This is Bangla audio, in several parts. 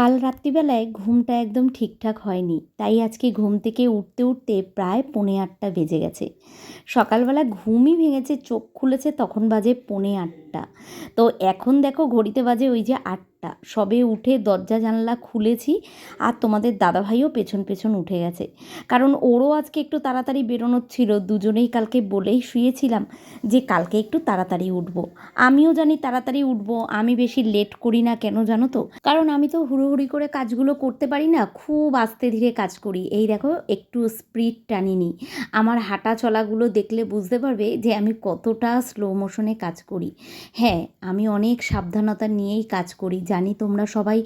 কাল রাত্রিবেলায় ঘুমটা একদম ঠিকঠাক হয়নি, তাই আজকে ঘুম থেকে উঠতে উঠতে প্রায় পৌনে আটটা বেজে গেছে। সকালবেলা ঘুমই ভেঙেছে, চোখ খুলেছে, তখন বাজে পৌনে আটটা। তো এখন দেখো, ঘড়িতে বাজে ওই যে আটটা সবে উঠে দরজা জানলা খুলেছি আর তোমাদের দাদাভাইও পেছন পেছন উঠে গেছে। কারণ ওরও আজকে একটু তাড়াতাড়ি বেরোনোর ছিল, দুজনেই কালকে বলেই শুয়েছিলাম যে কালকে একটু তাড়াতাড়ি উঠব। আমিও জানি তাড়াতাড়ি উঠব, আমি বেশি লেট করি না কেন জানো তো? কারণ আমি তো হুড়োহুড়ি করে কাজগুলো করতে পারি না, খুব আস্তে ধীরে কাজ করি। এই দেখো, একটু স্পিড টানিনি আমার হাঁটা চলাগুলো দেখলে বুঝতে পারবে যে আমি কতটা স্লো মোশনে কাজ করি। হ্যাঁ আমি অনেক সাবধানতা নিয়েই কাজ করি জানি তোমরা সবাই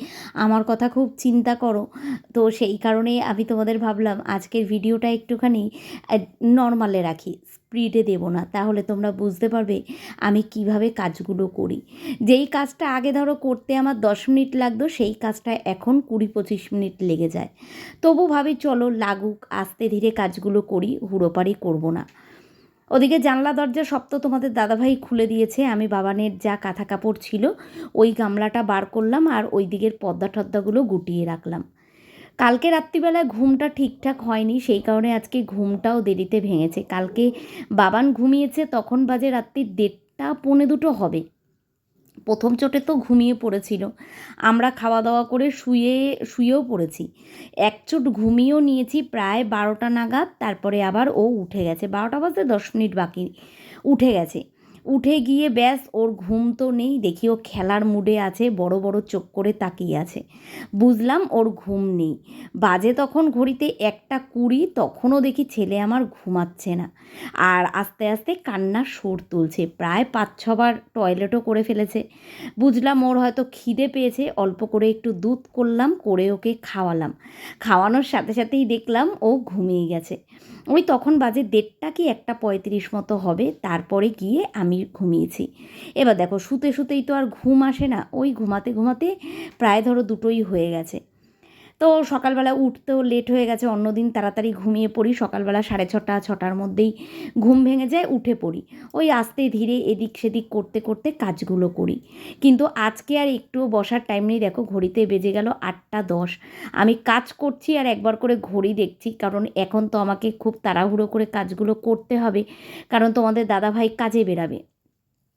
আমার কথা খুব চিন্তা করো। তো সেই কারণে আমি তোমাদের ভাবলাম আজকের ভিডিওটা একটুখানি নর্মালে রাখি স্পিডে দেবো না। তাহলে তোমরা বুঝতে পারবে আমি কীভাবে কাজগুলো করি। যেই কাজটা আগে ধরো করতে আমার দশ মিনিট লাগতো, সেই কাজটা এখন কুড়ি পঁচিশ মিনিট লেগে যায়। তবু ভাবি চলো লাগুক, আস্তে ধীরে কাজগুলো করি, হুড়োপাড়ি করব না। ওদিকে জানলা দরজা সব তো তোমাদের দাদাভাই খুলে দিয়েছে। আমি বাবানের যা কাঁথা কাপড় ছিল, ওই গামলাটা বার করলাম আর ওই দিকের পদ্মা টদ্দাগুলো গুটিয়ে রাখলাম। কালকে রাত্রিবেলায় ঘুমটা ঠিকঠাক হয়নি, সেই কারণে আজকে ঘুমটাও দেরিতে ভেঙেছে। কালকে বাবান ঘুমিয়েছে, তখন বাজে রাত্রি দেড়টা পৌনে দুটো হবে। প্রথম চোটে তো ঘুমিয়ে পড়েছিল। আমরা খাওয়া দাওয়া করে শুয়ে, শুয়েও পড়েছি। এক চোট ঘুমিয়েও নিয়েছি প্রায় বারোটা নাগাদ, তারপরে আবার ও উঠে গেছে। বারোটা বাজতে দশ মিনিট বাকি, উঠে গেছে। উঠে গিয়ে ব্যাস, ওর ঘুম তো নেই। দেখি ও খেলার মুডে আছে, বড় বড় চোখ করে তাকিয়ে আছে। বুঝলাম ওর ঘুম নেই। বাজে তখন ঘড়িতে একটা কুড়ি, তখনও দেখি ছেলে আমার ঘুমাচ্ছে না। আর আস্তে আস্তে কান্নার সুর তুলছে, প্রায় পাঁচ, ছবার টয়লেটও করে ফেলেছে। বুঝলাম ওর হয়তো খিদে পেয়েছে, অল্প করে একটু দুধ করলাম, করে ওকে খাওয়ালাম। খাওয়ানোর সাথে সাথেই দেখলাম ও ঘুমিয়ে গেছে। ওই তখন বাজে দেড়টা কি একটা পঁয়ত্রিশ মতো হবে, তারপরে গিয়ে আমি ঘুমিয়েছি। এবার দেখো, শুতে শুতেই তো আর ঘুম আসে না, ওই ঘুমাতে ঘুমাতে প্রায় ধরো দুটোই হয়ে গেছে। তো সকালবেলা উঠতেও লেট হয়ে গেছে, অন্যদিন তাড়াতাড়ি ঘুমিয়ে পড়ি, সকালবেলা সাড়ে ছটা, ছটার মধ্যেই ঘুম ভেঙে যায়, উঠে পড়ি। ওই আস্তে ধীরে এদিক সেদিক করতে করতে কাজগুলো করি। কিন্তু আজকে আর একটুও বসার টাইম নেই, দেখো ঘড়িতে বেজে গেল আটটা দশ। আমি কাজ করছি আর একবার করে ঘড়ি দেখছি, কারণ এখন তো আমাকে খুব তাড়াহুড়ো করে কাজগুলো করতে হবে, কারণ তোমাদের দাদাভাই কাজে বেরাবে।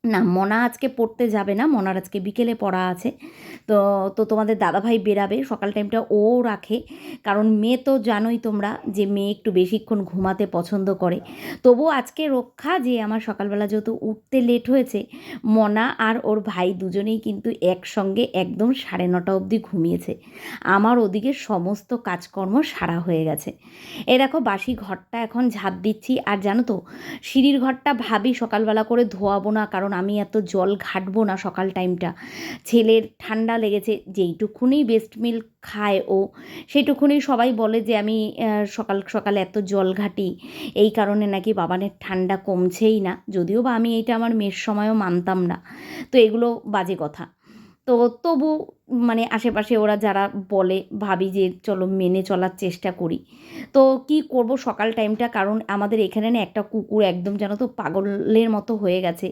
না, মনা আজকে পড়তে যাবে না, মনার আজকে বিকেলে পড়া আছে। তো তো তোমাদের দাদাভাই বেরাবে, সকাল টাইমটা ও রাখে। কারণ মেয়ে তো জানোই তোমরা যে মেয়ে একটু বেশিক্ষণ ঘুমাতে পছন্দ করে। তবু আজকে রক্ষা যে আমার সকালবেলা যেহেতু উঠতে লেট হয়েছে, মনা আর ওর ভাই দুজনেই কিন্তু একসঙ্গে একদম সাড়ে নটা অবধি ঘুমিয়েছে। আমার ওদিকে সমস্ত কাজকর্ম সারা হয়ে গেছে। এ দেখো, বাসি ঘরটা এখন ঝাঁপ দিচ্ছি। আর জানো তো, সিঁড়ির ঘরটা ভাবি সকালবেলা করে ধোয়াবো না, কারণ আমি এত জল ঘাটবো না সকাল টাইমটা। ছেলের ঠান্ডা লেগেছে, যেইটুকুনি বেস্ট মিল খায় ও, সেইটুকুনি সবাই বলে যে আমি সকাল সকাল এত জল ঘাটি। এই কারণে নাকি বাবানের ঠান্ডা কমছেই না, যদিও বা আমি এইটা আমার মেয়ের সময়ও মানতাম না। তো এগুলো বাজে কথা। তো তবু মানে আশেপাশে ওরা যারা বলে, ভাবি যে চলো মেনে চলার চেষ্টা করি। তো কি করব সকাল টাইমটা কারণ আমাদের এখানে না একটা কুকুর একদম যেন তো পাগলের মতো হয়ে গেছে।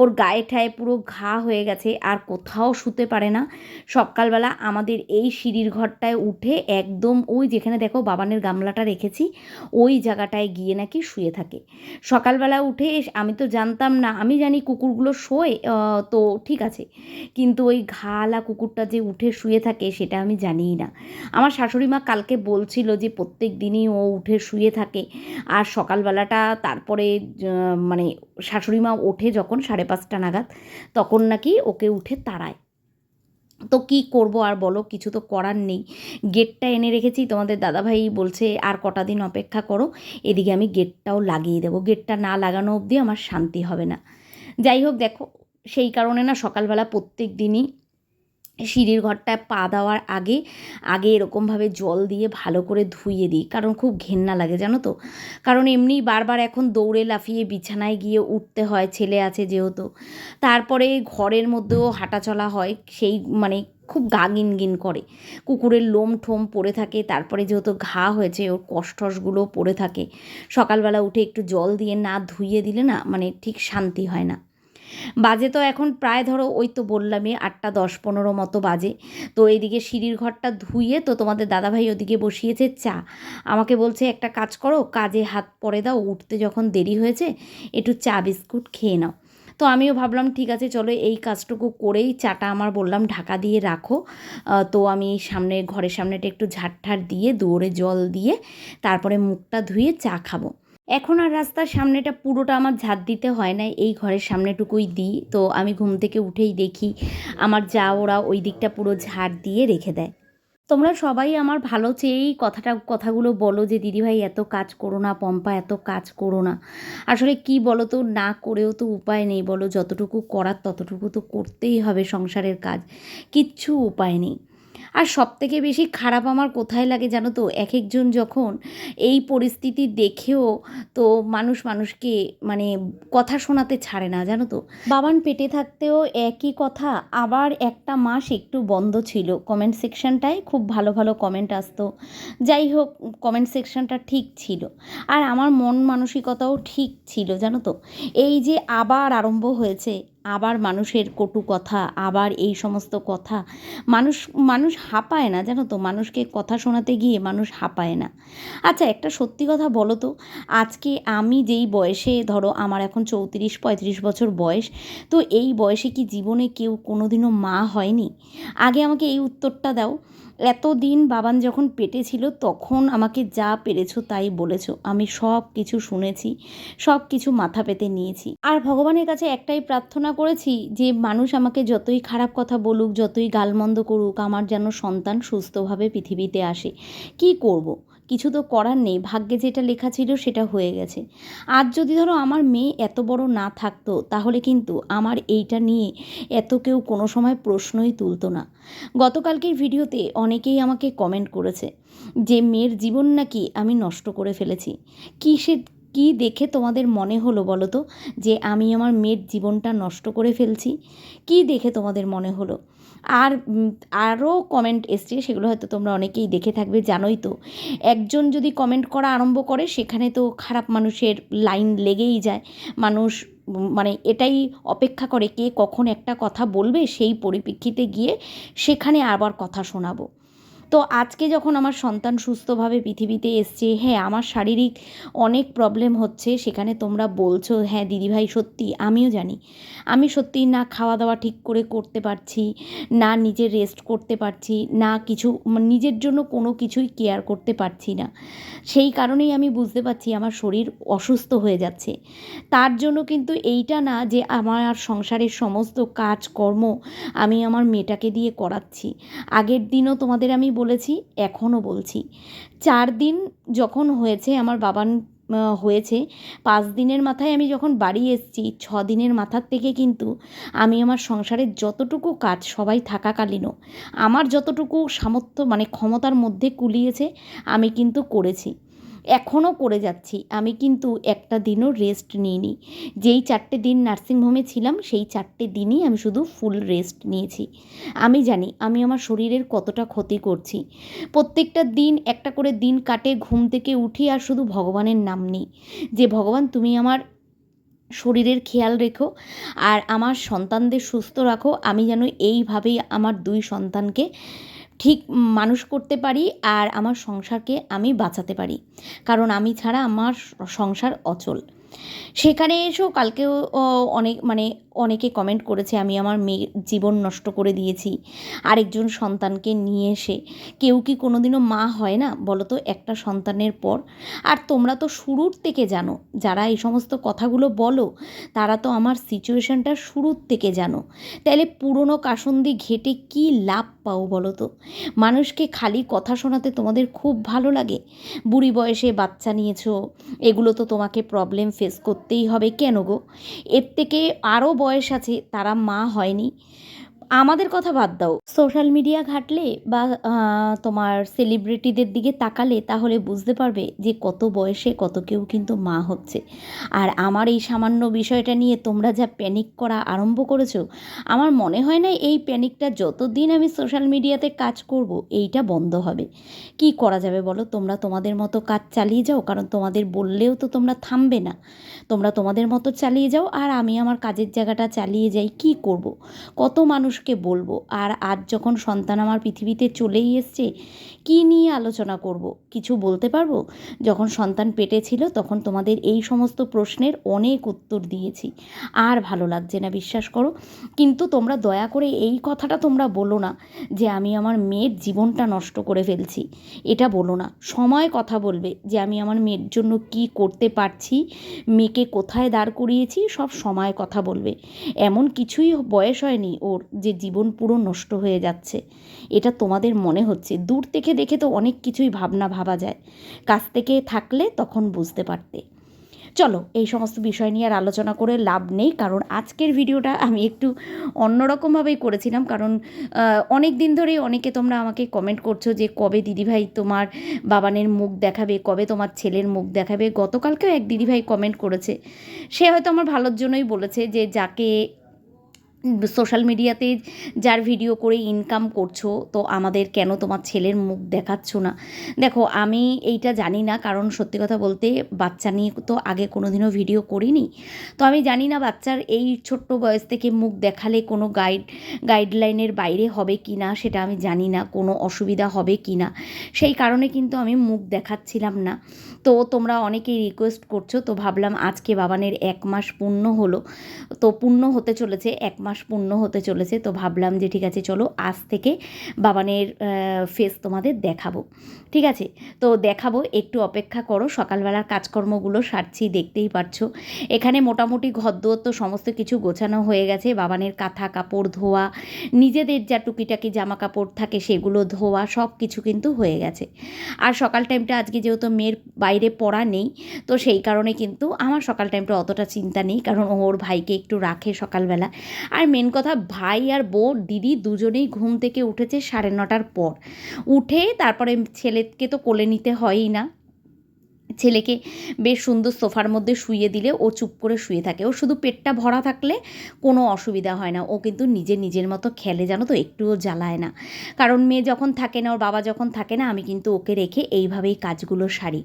ওর গায়ে ঠায়ে পুরো ঘা হয়ে গেছে, আর কোথাও শুতে পারে না। সকালবেলা আমাদের এই সিঁড়ির ঘরটায় উঠে একদম ওই যেখানে দেখো বাবানের গামলাটা রেখেছি, ওই জায়গাটায় গিয়ে নাকি শুয়ে থাকে। সকালবেলা উঠে আমি তো জানতাম না, আমি জানি কুকুরগুলো শোয় তো ঠিক আছে। কিন্তু ওই ঘালা কুকুরটা যে উঠে শুয়ে থাকে সেটা আমি জানিই না। আমার শাশুড়ি মা কালকে বলছিল যে প্রত্যেক দিনই ও উঠে শুয়ে থাকে আর সকালবেলাটা তারপরে মানে শাশুড়ি মা ওঠে যখন সাড়ে পাঁচটা নাগাদ, তখন নাকি ওকে উঠে তাড়ায়। তো কি করব আর বলো, কিছু তো করার নেই। গেটটা এনে রেখেছি, তোমাদের দাদাভাই বলছে আর কটা দিন অপেক্ষা করো, এদিকে আমি গেটটাও লাগিয়ে দেবো। গেটটা না লাগানো অবধি আমার শান্তি হবে না। যাই হোক, দেখো, সেই কারণে না সকালবেলা প্রত্যেক দিনই সিঁড়ির ঘরটায় পা দেওয়ার আগে আগে এরকমভাবে জল দিয়ে ভালো করে ধুইয়ে দিই, কারণ খুব ঘেন্না লাগে, জানো তো? কারণ এমনি বারবার এখন দৌড়ে লাফিয়ে বিছানায় গিয়ে উঠতে হয়, ছেলে আছে যেহেতু। তারপরে ঘরের মধ্যেও হাঁটা চলা হয়, সেই মানে খুব গা গিন গিন করে। কুকুরের লোম ঠোম পড়ে থাকে, তারপরে যেহেতু ঘা হয়েছে, ওর কষ্টসগুলো পড়ে থাকে। সকালবেলা উঠে একটু জল দিয়ে না ধুইয়ে দিলে না মানে ঠিক শান্তি হয় না। বাজে তো এখন প্রায় ধরো ওই তো বললামই আটটা দশ পনেরো মতো বাজে। তো এইদিকে সিঁড়ির ঘরটা ধুয়ে তো তোমাদের দাদাভাই ওদিকে বসিয়েছে চা। আমাকে বলছে, একটা কাজ করো, কাজে হাত পরে দাও, উঠতে যখন দেরি হয়েছে, একটু চা বিস্কুট খেয়ে নাও। তো আমিও ভাবলাম, ঠিক আছে, চলো এই কাজটুকু করেই চাটা আমার বললাম ঢাকা দিয়ে রাখো। তো আমি সামনে, ঘরের সামনেটা একটু ঝাড়ঠার দিয়ে দৌড়ে জল দিয়ে, তারপরে মুখটা ধুয়ে চা খাব। এখন আর রাস্তার সামনেটা পুরোটা আমার ঝাড় দিতে হয় না এই ঘরের সামনেটুকুই দিই। তো আমি ঘুম থেকে উঠেই দেখি আমার যা ওরা ওই দিকটা পুরো ঝাড় দিয়ে রেখে দেয়। তোমরা সবাই আমার ভালো চেয়েই কথাটা, কথাগুলো বলো যে, দিদিভাই, এত কাজ করো না, পম্পা, এত কাজ করো না। আসলে কি বলো তো না করেও তো উপায় নেই বলো, যতটুকু করার ততটুকু তো করতেই হবে সংসারের কাজ, কিচ্ছু উপায় নেই। আর সব থেকে বেশি খারাপ আমার কোথায় লাগে জানো তো? এক একজন যখন এই পরিস্থিতি দেখেও তো মানুষ মানুষকে মানে কথা শোনাতে ছাড়ে না, জানো তো? বাবান পেটে থাকতেও একই কথা, আবার একটা মাস একটু বন্ধ ছিল। কমেন্ট সেকশনটায় খুব ভালো ভালো কমেন্ট আসতো। যাই হোক কমেন্ট সেকশনটা ঠিক ছিল। আর আমার মন মানসিকতাও ঠিক ছিল, জানো তো? এই যে আবার আরম্ভ হয়েছে আবার মানুষের কটু কথা, আবার এই সমস্ত কথা। মানুষ মানুষ হাঁপায় না, জানো তো? মানুষকে কথা শোনাতে গিয়ে মানুষ হাঁপায় না। আচ্ছা একটা সত্যি কথা বলো তো? আজকে আমি যেই বয়সে, ধরো আমার এখন চৌত্রিশ, পঁয়ত্রিশ বছর বয়স, তো এই বয়সে কি জীবনে কেউ কোনোদিনও মা হয়নি? আগে আমাকে এই উত্তরটা দাও। এতদিন বাবান যখন পেটে ছিল, তখন আমাকে যা পেরেছ তাই বলেছ। আমি সব কিছু শুনেছি সব কিছু মাথা পেতে নিয়েছি। আর ভগবানের কাছে একটাই প্রার্থনা করেছি যে মানুষ আমাকে যতই খারাপ কথা বলুক, যতই গালমন্দ করুক, আমার যেন সন্তান সুস্থভাবে পৃথিবীতে আসে। কি করব। কিছু তো করার নেই। ভাগ্যে যেটা লেখা ছিল সেটা হয়ে গেছে। আজ যদি ধরো আমার মেয়ে এত বড় না থাকতো, তাহলে কিন্তু আমার এইটা নিয়ে এত কেউ কোনো সময় প্রশ্নই তুলতো না। গতকালকের ভিডিওতে অনেকেই আমাকে কমেন্ট করেছে যে, মেয়ের জীবন নাকি আমি নষ্ট করে ফেলেছি। কী সে কী দেখে তোমাদের মনে হলো বলো তো? যে আমি আমার মেয়ের জীবনটা নষ্ট করে ফেলছি? কী দেখে তোমাদের মনে হলো? আর আরও কমেন্ট এসছে, সেগুলো হয়তো তোমরা অনেকেই দেখে থাকবে, জানোই তো। একজন যদি কমেন্ট করা আরম্ভ করে, সেখানে তো খারাপ মানুষের লাইন লেগেই যায়। মানুষ মানে এটাই অপেক্ষা করে, কে কখন একটা কথা বলবে, সেই পরিপ্রেক্ষিতে গিয়ে সেখানে আবার কথা শোনাবো। তো আজকে যখন আমার সন্তান সুস্থভাবে পৃথিবীতে এসছে হ্যাঁ আমার শারীরিক অনেক প্রবলেম হচ্ছে, সেখানে তোমরা বলছো হ্যাঁ দিদিভাই, সত্যি, আমিও জানি। আমি সত্যি না খাওয়া দাওয়া ঠিক করে করতে পারছি, না নিজে রেস্ট করতে পারছি, না কিছু মানে নিজের জন্য কোনো কিছুই কেয়ার করতে পারছি না। সেই কারণেই আমি বুঝতে পারছি আমার শরীর অসুস্থ হয়ে যাচ্ছে। তার জন্য কিন্তু এইটা না যে আমার সংসারের সমস্ত কাজকর্ম আমি আমার মেয়েটাকে দিয়ে করাচ্ছি। আগের দিনও তোমাদের আমি বলেছি, এখনও বলছি। চার দিন যখন হয়েছে, আমার বাবান হয়েছে, পাঁচ দিনের মাথায় আমি যখন বাড়ি এসেছি, ছ দিনের মাথার থেকে কিন্তু আমি আমার সংসারের যতটুকু কাজ সবাই থাকাকালীনও, আমার যতটুকু সামর্থ্য মানে ক্ষমতার মধ্যে কুলিয়েছে, আমি কিন্তু করেছি। এখনও করে যাচ্ছি। আমি কিন্তু একটা দিনও রেস্ট নিইনি। যেই চারটে দিন নার্সিংহোমে ছিলাম, সেই চারটে দিনই আমি শুধু ফুল রেস্ট নিয়েছি। আমি জানি, আমি আমার শরীরের কতটা ক্ষতি করছি। প্রত্যেকটা দিন, একটা করে দিন কাটে ঘুম থেকে উঠি আর শুধু ভগবানের নাম নিই। যে ভগবান, তুমি আমার শরীরের খেয়াল রেখো আর আমার সন্তানদের সুস্থ রাখো। আমি যেন এইভাবেই আমার দুই সন্তানকে ঠিক মানুষ করতে পারি আর আমার সংসারকে আমি বাঁচাতে পারি। কারণ আমি ছাড়া আমার সংসার অচল। সেখানে এসেও কালকেও অনেক মানে অনেকে কমেন্ট করেছে, আমি আমার মেয়ের জীবন নষ্ট করে দিয়েছি, আরেকজন সন্তানকে নিয়ে এসে। কেউ কি কোনোদিনও মা হয় না? বলো তো একটা সন্তানের পর। আর তোমরা তো শুরুর থেকে জানো, যারা এই সমস্ত কথাগুলো বলো, তারা তো আমার সিচুয়েশানটা শুরুর থেকে জানো। তাহলে পুরনো কাসন্দি ঘেটে কি লাভ পাও বলো তো মানুষকে খালি কথা শোনাতে তোমাদের খুব ভালো লাগে? বুড়ি বয়সে বাচ্চা নিয়েছো, এগুলো তো তোমাকে প্রবলেম ফেস করতেই হবে কেন গো? এর থেকে আরও বয়স আছে তারা মা হয়নি। আমাদের কথা বাদ দাও। সোশ্যাল মিডিয়া ঘাটলে বা তোমার সেলিব্রিটিদের দিকে তাকালে তাহলে বুঝতে পারবে যে কত বয়সে কত কেউ কিন্তু মা হচ্ছে। আর আমার এই সামান্য বিষয়টা নিয়ে তোমরা যা প্যানিক করা আরম্ভ করেছ, আমার মনে হয় না এই প্যানিকটা যতদিন আমি সোশ্যাল মিডিয়াতে কাজ করব, এইটা বন্ধ হবে। কি করা যাবে বলো? তোমরা তোমাদের মতো কাজ চালিয়ে যাও, কারণ তোমাদের বললেও তো তোমরা থামবে না। তোমরা তোমাদের মতো চালিয়ে যাও, আর আমি আমার কাজের জায়গাটা চালিয়ে যাই, কি করব। কত মানুষকে বলব। আর আজ যখন সন্তান আমার পৃথিবীতে চলেই এসছে কি নিয়ে আলোচনা করব? কিছু বলতে পারব? যখন সন্তান পেটে ছিল, তখন তোমাদের এই সমস্ত প্রশ্নের অনেক উত্তর দিয়েছি। আর ভালো লাগছে না, বিশ্বাস করো। কিন্তু তোমরা দয়া করে এই কথাটা তোমরা বলো না যে আমি আমার মেয়ের জীবনটা নষ্ট করে ফেলছি। এটা বলো না। সময় কথা বলবে যে আমি আমার মেয়ের জন্য কি করতে পারছি, মেয়েকে কোথায় দাঁড় করিয়েছি, সব সময় কথা বলবে। এমন কিছুই বয়স হয়নি ওর যে জীবন পুরো নষ্ট হয়ে যাচ্ছে। এটা তোমাদের মনে হচ্ছে। দূর থেকে দেখে তো অনেক কিছুই ভাবনা ভাবা যায়। কাছ থেকে থাকলে তখন বুঝতে পারতে। চলো, এই সমস্ত বিষয় নিয়ে আর আলোচনা করে লাভ নেই, কারণ আজকের ভিডিওটা আমি একটু অন্যরকমভাবেই করেছিলাম, কারণ অনেক দিন ধরেই অনেকে তোমরা আমাকে কমেন্ট করছ যে, কবে দিদিভাই তোমার বাবানের মুখ দেখাবে? কবে তোমার ছেলের মুখ দেখাবে? গতকালকেও এক দিদিভাই কমেন্ট করেছে। সে হয়তো আমার ভালোর জন্যই বলেছে যে, যাকে সোশ্যাল মিডিয়াতে যার ভিডিও করে ইনকাম করছ, তো আমাদের কেন তোমার ছেলের মুখ দেখাচ্ছ না? দেখো, আমি এইটা জানি না, কারণ সত্যি কথা বলতে বাচ্চা নিয়ে তো আগে কোনো দিনও ভিডিও করিনি। তো আমি জানি না বাচ্চার এই ছোট্ট বয়স থেকে মুখ দেখালে কোনো গাইড গাইডলাইনের বাইরে হবে কি না সেটা আমি জানি না, কোনো অসুবিধা হবে কি না সেই কারণে কিন্তু আমি মুখ দেখাচ্ছিলাম না। তো তোমরা অনেকেই রিকোয়েস্ট করছ, তো ভাবলাম আজকে বাবানের এক মাস পূর্ণ হলো, তো পূর্ণ হতে চলেছে এক মাস পূর্ণ হতে চলেছে, তো ভাবলাম যে ঠিক আছে চলো আজ থেকে বাবানের ফেস তোমাদের দেখাবো। ঠিক আছে? তো দেখাবো, একটু অপেক্ষা করো, সকালবেলার কাজকর্মগুলো সারছি, দেখতেই পারছ। এখানে মোটামুটি ঘরদোর তো সমস্ত কিছু গোছানো হয়ে গেছে, বাবানের কাঁথা কাপড় ধোয়া, নিজেদের যা টুকিটাকি জামা কাপড় থাকে সেগুলো ধোয়া, সব কিছু কিন্তু হয়ে গেছে। আর সকাল টাইমটা আজকে যেহেতু মেয়ের বাইরে পড়া নেই, তো সেই কারণে কিন্তু আমার সকাল টাইমটা অতটা চিন্তা নেই, কারণ ওর ভাইকে একটু রাখে সকালবেলা। আর মেন কথা, ভাই আর বোর দিদি দুজনেই ঘুম থেকে উঠেছে সাড়ে নটার পর। উঠে তারপরে ছেলেকে তো কোলে নিতে হয়ই না। ছেলেকে বেশ সুন্দর সোফার মধ্যে শুয়ে দিলে ও চুপ করে শুয়ে থাকে। ও শুধু পেটটা ভরা থাকলে কোনো অসুবিধা হয় না। ও কিন্তু নিজে নিজের মতো খেলে জানো তো একটুও জ্বালায় না। কারণ মেয়ে যখন থাকে না, ওর বাবা যখন থাকে না, আমি কিন্তু ওকে রেখে এইভাবেই কাজগুলো সারি।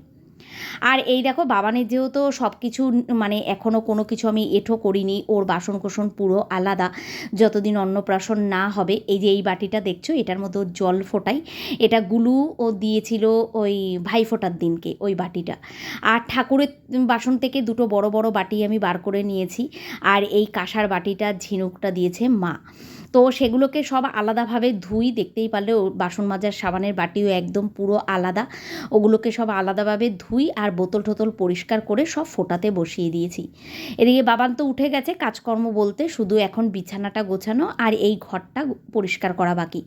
আর এই দেখো, বাবানের যেহেতু সব কিছু মানে এখনও কোনো কিছু আমি এঠো করিনি, ওর বাসন কোসন পুরো আলাদা, যতদিন অন্নপ্রাশন না হবে, এই যে এই বাটিটা দেখছ, এটার মধ্যে জল ফোটাই, এটা গুলু ও দিয়েছিল ওই ভাই ফোটার দিনকে, ওই বাটিটা। আর ঠাকুরের বাসন থেকে দুটো বড় বড় বাটি আমি বার করে নিয়েছি, আর এই কাঁসার বাটিটা ঝিনুকটা দিয়েছে মা। তো সেগুলোকে সব আলাদাভাবে ধুই, দেখতেই পারলে বাসন মাজার সাবানের বাটিও একদম পুরো আলাদা। ওগুলোকে সব আলাদাভাবে ধুই আর বোতল টোতল পরিষ্কার করে সব ফোটাতে বসিয়ে দিয়েছি। এদিকে বাবান তো উঠে গেছে কাজকর্ম বলতে, শুধু এখন বিছানাটা গোছানো আর এই ঘরটা পরিষ্কার করা বাকি।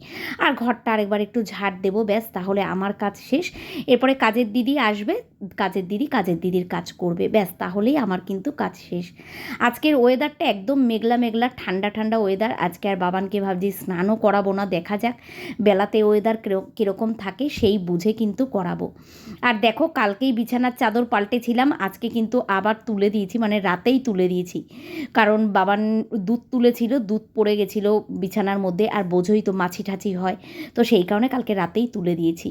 আর ঘরটা আরেকবার একটু ঝাড় দেবো, ব্যাস, তাহলে আমার কাজ শেষ। এরপরে কাজের দিদি আসবে, কাজের দিদি কাজের দিদির কাজ করবে, ব্যাস, তাহলেই আমার কিন্তু কাজ শেষ। আজকের ওয়েদারটা একদম মেঘলা মেঘলা, ঠান্ডা ঠান্ডা ওয়েদার আজকে আর বাবানকে ভাবছি, স্নানও করাবো না, দেখা যাক, বেলাতে ওয়েদার কীরকম থাকে, সেই বুঝে কিন্তু করাবো। আর দেখো, কালকেই বিছানার চাদর পাল্টেছিলাম, আজকে কিন্তু আবার তুলে দিয়েছি মানে রাতেই তুলে দিয়েছি। কারণ বাবান দুধ তুলেছিল, দুধ পড়ে গেছিল বিছানার মধ্যে, আর বোঝোই তো মাছি ঠাছি হয়, তো সেই কারণে কালকে রাতেই তুলে দিয়েছি।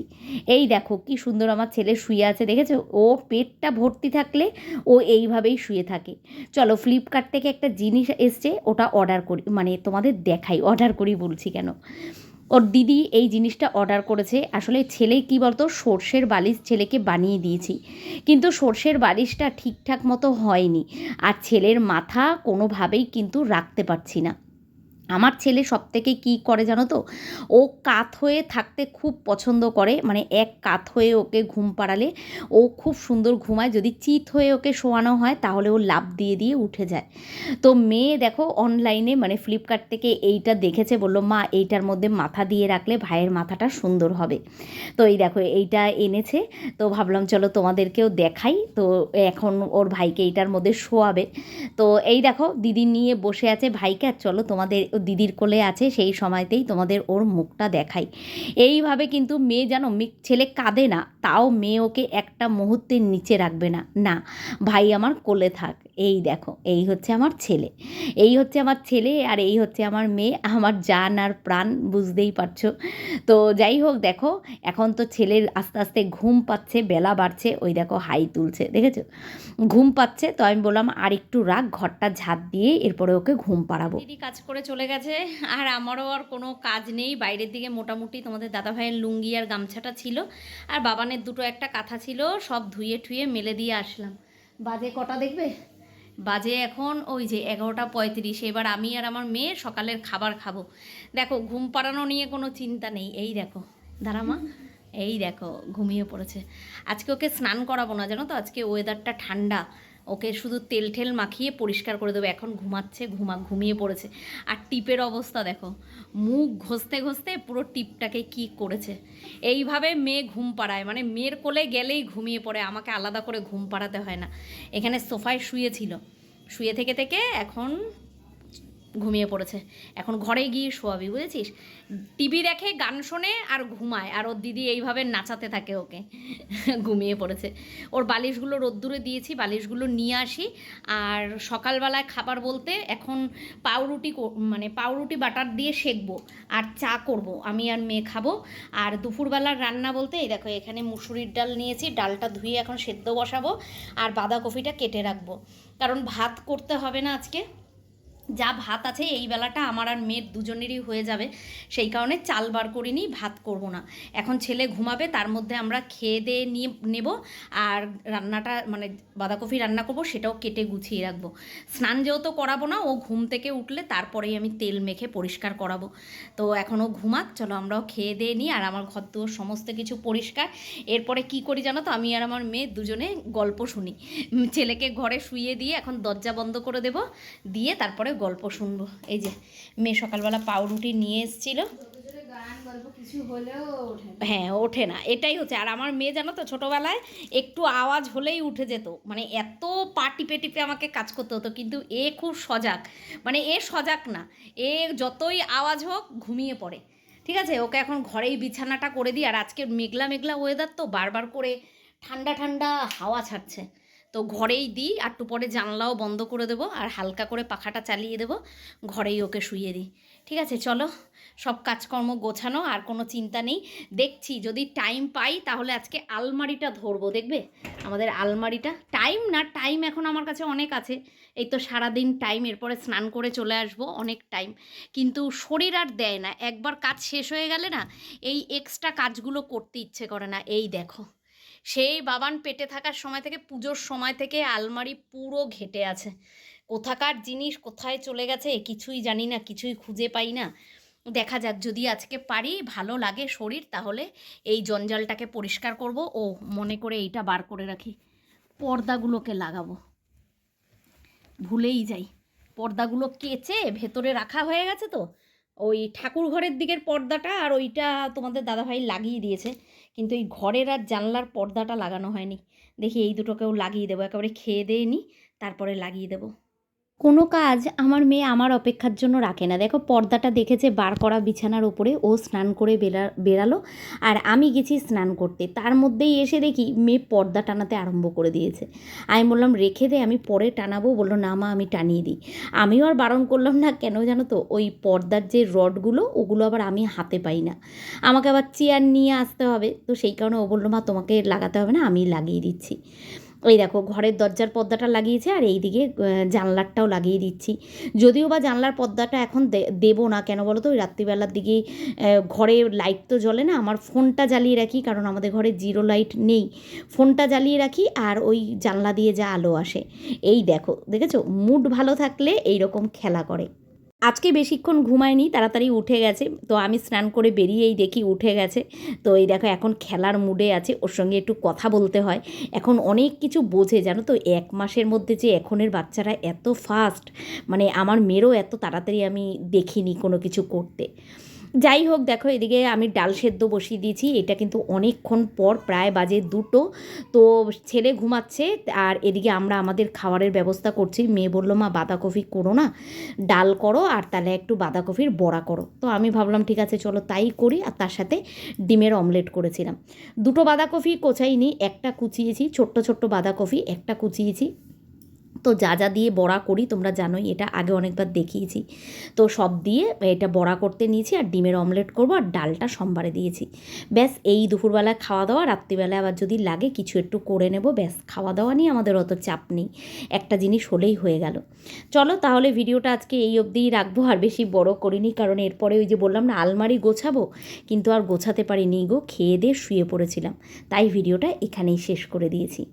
এই দেখো, কি সুন্দর আমার ছেলে শুয়ে আছে, দেখেছ? ও পেটটা ভর্তি থাকলে ও এইভাবেই শুয়ে থাকে। চলো ফ্লিপকার্ট থেকে একটা জিনিস এসছে, ওটা অর্ডার করি মানে তোমাদের দেখাই। অর্ডার করি বলছি কেন? ওর দিদি এই জিনিসটা অর্ডার করেছে। আসলে ছেলে কি বলতো, সর্ষের বালিশ ছেলেকে বানিয়ে দিয়েছি। কিন্তু সর্ষের বালিশটা ঠিকঠাক মতো হয়নি। আর ছেলের মাথা কোনোভাবেই কিন্তু রাখতে পারছি না। আমার ছেলে সব থেকে কী করে জানো তো? ও কাত হয়ে থাকতে খুব পছন্দ করে মানে এক কাত হয়ে ওকে ঘুম পাড়ালে। ও খুব সুন্দর ঘুমায়, যদি চিত হয়ে ওকে শোয়ানো হয় তাহলে ও লাভ দিয়ে দিয়ে উঠে যায়। তো মেয়ে দেখো অনলাইনে মানে ফ্লিপকার্ট থেকে এইটা দেখেছে, বলল, মা, এইটার মধ্যে মাথা দিয়ে রাখলে ভাইয়ের মাথাটা সুন্দর হবে। তো এই দেখো, এইটা এনেছে। তো ভাবলাম, চলো তোমাদেরকেও দেখাই। তো এখন ওর ভাইকে এইটার মধ্যে শোয়াবে। তো এই দেখো, দিদি নিয়ে বসে আছে ভাইকে, আর চলো তোমাদের দিদির কোলে আছে, সেই সময়তেই তোমাদের ওর মুখটা দেখাই। এইভাবে কিন্তু মেয়ে যেন ছেলে কাঁদে না, তাও মেয়ে ওকে একটা মুহূর্তের নিচে রাখবে না। না, ভাই আমার কোলে থাক। এই দেখো, এই হচ্ছে আমার ছেলে। এই হচ্ছে আমার ছেলে আর এই হচ্ছে আমার মেয়ে। আমার জান আর প্রাণ বুঝতেই পারছ। তো যাই হোক, দেখো, এখন তো ছেলের আস্তে আস্তে ঘুম পাচ্ছে, বেলা বাড়ছে। ওই দেখো, হাই তুলছে, দেখেছ? ঘুম পাচ্ছে, তো আমি বললাম, আর একটু রাখ, ঘরটা ঝাঁট দিয়ে এরপরে ওকে ঘুম পাড়াবো। দিদি কাজ করে চলে গেছে, আর আমারও আর কোনো কাজ নেই। বাইরের দিকে মোটামুটি তোমাদের দাদা ভাইয়ের লুঙ্গি আর গামছাটা ছিল, আর বাবানের দুটো একটা কাঁথা ছিল, সব ধুয়ে ঠুয়ে মেলে দিয়ে আসলাম। বাজে কটা দেখবে? বাজে এখন ওই যে এগারোটা পঁয়ত্রিশ, এবার আমি আর আমার মেয়ে সকালের খাবার খাব। দেখো, ঘুম পাড়ানো নিয়ে কোনো চিন্তা নেই। এই দেখো, দাঁড়া মা, এই দেখো, ঘুমিয়ে পড়েছে। আজকে ওকে স্নান করাবো না, জানো তো? আজকে ওয়েদারটা ঠান্ডা। ওকে শুধু তেল ঠেল মাখিয়ে পরিষ্কার করে দেবো। এখন ঘুমাচ্ছে, ঘুমা, ঘুমিয়ে পড়েছে। আর টিপের অবস্থা দেখো, মুখ ঘষতে ঘষতে পুরো টিপটাকে কি করেছে। এইভাবে মেয়ে ঘুম পাড়ায় মানে মেয়ের কোলে গেলেই ঘুমিয়ে পড়ে, আমাকে আলাদা করে ঘুম পাড়াতে হয় না। এখানে সোফায় শুয়েছিল। শুয়ে থেকে থেকে এখন ঘুমিয়ে পড়েছে। এখন ঘরে গিয়ে শোয়াবি, বুঝেছিস? টিভি দেখে, গান শোনে আর ঘুমায়। আর ওর দিদি এইভাবে নাচাতে থাকে ওকে। ঘুমিয়ে পড়েছে। ওর বালিশগুলো রোদ্দুরে দিয়েছি, বালিশগুলো নিয়ে আসি। আর সকালবেলায় খাবার বলতে এখন পাউরুটি মানে পাউরুটি বাটার দিয়ে সেকবো আর চা করব। আমি আর মেয়ে খাব। আর দুপুরবেলার রান্না বলতে, এই দেখো, এখানে মুসুরির ডাল নিয়েছি। ডালটা ধুয়ে এখন সেদ্ধ বসাবো। আর বাঁধাকপিটা কেটে রাখব। কারণ ভাত করতে হবে না আজকে। যা ভাত আছে এই বেলাটা আমার আর মেয়ের দুজনেরই হয়ে যাবে। সেই কারণে চাল বার করিনি ভাত করব না। এখন ছেলে ঘুমাবে, তার মধ্যে আমরা খেয়ে দিয়ে নিয়ে নেব আর রান্নাটা মানে বাঁধাকপি রান্না করব, সেটাও কেটে গুছিয়ে রাখব। স্নান যেহেতু করাবো না, ও ঘুম থেকে উঠলে তারপরেই আমি তেল মেখে পরিষ্কার করাবো। তো এখন ও ঘুমাক, চলো আমরাও খেয়ে দিয়ে নিই আর আমার ঘর দুয়ার সমস্ত কিছু পরিষ্কার। এরপরে কি করি জানো তো, আমি আর আমার মেয়ে দুজনে গল্প শুনি। ছেলেকে ঘরে শুয়ে দিয়ে এখন দরজা বন্ধ করে দেব, দিয়ে তারপরে গল্প শুনব। এই যে, মেয়ে সকালবেলা পাউরুটি নিয়ে এসেছিল। হ্যাঁ ওঠে না। এটাই হচ্ছে। আর আমার মেয়ে জানো তো, ছোটোবেলায় একটু আওয়াজ হলেই উঠে যেত। মানে এত পা টিপে টিপে আমাকে কাজ করতে হতো, কিন্তু এ খুব সজাগ। মানে এ সজাগ না। এ যতই আওয়াজ হোক, ঘুমিয়ে পড়ে। ঠিক আছে? ওকে এখন ঘরেই বিছানাটা করে দিই। আর আজকে মেঘলা মেঘলা ওয়েদার তো বারবার করে ঠান্ডা ঠান্ডা হাওয়া ছাড়ছে। তো ঘরেই দিই, আর একটু পরে জানলাও বন্ধ করে দেবো, আর হালকা করে পাখাটা চালিয়ে দেবো, ঘরেই ওকে শুয়ে দিই। ঠিক আছে, চলো, সব কাজকর্ম গোছানো, আর কোনো চিন্তা নেই। দেখছি, যদি টাইম পাই, তাহলে আজকে আলমারিটা ধরবো, দেখবে? আমাদের আলমারিটা টাইম না টাইম এখন আমার কাছে অনেক আছে। এই তো সারাদিন টাইম এরপরে স্নান করে চলে আসব, অনেক টাইম কিন্তু শরীর আর দেয় না, একবার কাজ শেষ হয়ে গেলে না, এই এক্সট্রা কাজগুলো করতে ইচ্ছে করে না। এই দেখো। সেই বাবান পেটে থাকার সময় থেকে, পুজোর সময় থেকে আলমারি পুরো ঘেটে আছে। কোথাকার জিনিস কোথায় চলে গেছে কিছুই জানি না, কিছুই খুঁজে পাই না। দেখা যাক, যদি আজকে পারি, ভালো লাগে শরীর, তাহলে এই জঞ্জালটাকে পরিষ্কার করব। ও মনে করে এইটা বার করে রাখি। পর্দাগুলোকে লাগাবো। ভুলেই যাই। পর্দাগুলো কেচে ভেতরে রাখা হয়ে গেছে তো? ওই ঠাকুর ঘরের দিকের পর্দাটা আর ওইটা তোমাদের দাদাভাই লাগিয়ে দিয়েছে। কিন্তু এই ঘরের আর জানলার পর্দাটা লাগানো হয়নি। দেখি এই দুটোকেও লাগিয়ে দেবো, একেবারে খেয়ে দিয়ে নিই তারপরে লাগিয়ে দেবো। কোনো কাজ আমার মেয়ে আমার অপেক্ষার জন্য রাখে না। দেখো, পর্দাটা দেখেছে, বার করা বিছানার ওপরে ও স্নান করে বেরা বেরালো আর আমি গেছি স্নান করতে। তার মধ্যেই এসে দেখি মেয়ে পর্দা টানাতে আরম্ভ করে দিয়েছে। আমি বললাম, রেখে দে, আমি পরে টানাবো। বলল, না মা, আমি টানিয়ে দিই। আমিও আর বারণ করলাম না, কেন জানো তো? ওই পর্দার যে রডগুলো, ওগুলো আবার আমি হাতে পাই না। আমাকে আবার চেয়ার নিয়ে আসতে হবে। তো সেই কারণে ও বলল, মা, তোমাকে লাগাতে হবে না, আমি লাগিয়ে দিচ্ছি। ওই দেখো ঘরের দরজার পর্দাটা লাগিয়েছে আর এইদিকে আহ, জানলারটাও লাগিয়ে দিচ্ছি। যদিও বা জানলার পর্দাটা এখন দেবো না কেন বলো তো ওই রাত্রিবেলার দিকে ঘরে লাইট তো জ্বলে না আমার ফোনটা জ্বালিয়ে রাখি কারণ আমাদের ঘরে জিরো লাইট নেই। ফোনটা জ্বালিয়ে রাখি আর ওই জানলা দিয়ে যা আলো আসে। এই দেখো দেখেছ? মুড ভালো থাকলে এই রকম খেলা করে। আজকে বেশিক্ষণ ঘুমায়নি, তাড়াতাড়ি উঠে গেছে। তো আমি স্নান করে বেরিয়েই দেখি উঠে গেছে। তো এই দেখো, এখন খেলার মুডে আছে, ওর সঙ্গে একটু কথা বলতে হয়। এখন অনেক কিছু বোঝে, জানো তো? এক মাসের মধ্যে যে এখনের বাচ্চারা এত ফাস্ট মানে আমার মেয়েরও এত তাড়াতাড়ি আমি দেখিনি কোনো কিছু করতে। যাই হোক, দেখো এদিকে আমি ডাল সেদ্ধ বসিয়ে দিয়েছি। এটা কিন্তু অনেকক্ষণ পর প্রায় বাজে দুটো। তো ছেলে ঘুমাচ্ছে আর এদিকে আমরা আমাদের খাবারের ব্যবস্থা করছি। মেয়ে বলল, মা, বাঁধাকপি করো না, ডাল করো আর তাহলে একটু বাঁধাকপির বড়া করো। তো আমি ভাবলাম, ঠিক আছে, চলো তাই করি। আর তার সাথে ডিমের অমলেট করেছিলাম। দুটো বাঁধাকপি কোচাইনি, একটা কুচিয়েছি, ছোট্ট ছোট্ট বাঁধাকপি, একটা কুচিয়েছি। তো যা যা দিয়ে বড়া করি, তোমরা জানোই এটা আগে অনেকবার দেখিয়েছি। তো সব দিয়ে এটা বড়া করতে নিয়েছি আর ডিমের অমলেট করব আর ডালটা সোমবারে দিয়েছি। ব্যাস, এই দুপুরবেলায় খাওয়া দাওয়া রাত্রিবেলায় আবার যদি লাগে কিছু একটু করে নেব, ব্যাস, খাওয়া দাওয়া নিয়ে আমাদের অত চাপ নেই। একটা জিনিস হলেই হয়ে গেল। চলো তাহলে ভিডিওটা আজকে এই অবধিই রাখব, আর বেশি বড় করিনি, কারণ এরপরে ওই যে বললাম না, আলমারি গোছাবো, কিন্তু আর গোছাতে পারিনি গো, খেয়ে দিয়ে শুয়ে পড়েছিলাম। তাই ভিডিওটা এখানেই শেষ করে দিয়েছি।